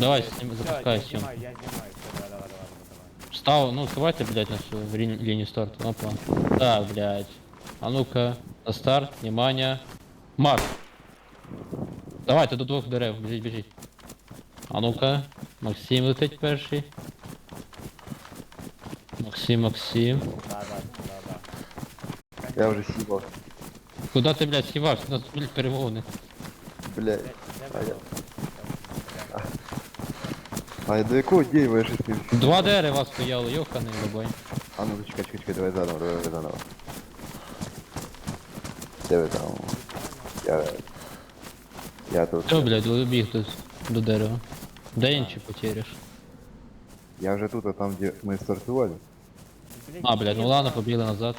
Давай, сним, Всё, запускай я сім. знімаю, я знімаю, все, давай, давай, давай, давай. Став, ну вставайте, блядь, на всю в линию, линию старта. Опа. Так, блядь. А ну-ка, на старт, внимание. Марш. Давайте до двох дерев, біжіть, біжіть. А ну-ка, Максим летить перший. Максим, Максим. Да, да, да, да. Я вже сібав. Куда ти, блядь, схивався? У нас, блядь, перемовини. Блядь. Де- де А ви я- тут? А до якого дерева я Два дерева стояли, йоханий лобой. А ну чекай, чекай, чекай, давай заново, давай заново. Де ви там? Я... Я тут. Все, блядь, добіг тут до дерева. Де інші потеряш? Я вже тут, а там, де ми стартували. А, блядь, ну ладно, побігли назад.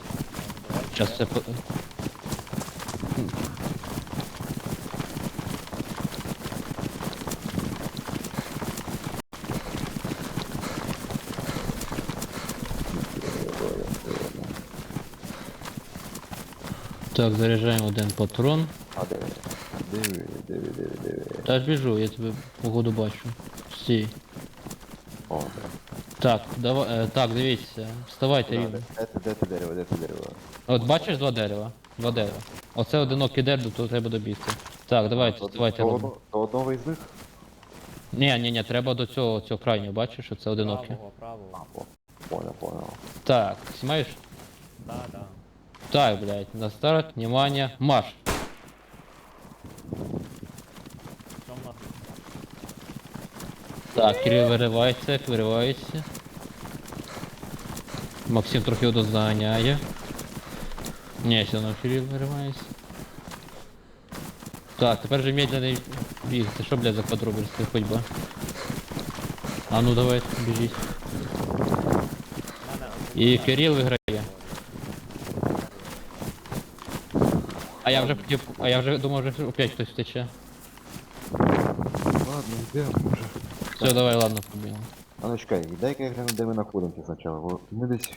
Сейчас це по... Так, заряджаємо один патрон. А де? Диви, диви, диви, диви. Та ж біжу, я тебе погоду бачу. Стій. О, де. Так, давай, е, так, дивіться, вставайте рівно. Де це, де це дерево, де це дерево? От бачиш два дерева? Два дерева. Оце одинокий дерево, то треба добігти. Так, давайте, вставайте до, до одного із них? Ні, ні, ні, треба до цього, цього крайнього, бачиш, що це одинокий. Правого, правого. Понял, понял. Так, знімаєш? Да, да. Так, блядь, на старт, внимание, марш. Що в нас? Так, Кирил виривається, виривається. Максим трохи його доздоганяє. Ні, все одно Кирил виривається. Так, тепер же медленний біг. Це що, блядь, за квадроберська ходьба? А ну давай, біжіть. У мене І Кирил виграє. А я вже хотів, а я вже думав, вже опять хтось втече. Ладно, йдемо вже. Все, давай, ладно, побігли. А ну чекай, дай-ка я гляну, де ми знаходимося спочатку. бо Ми десь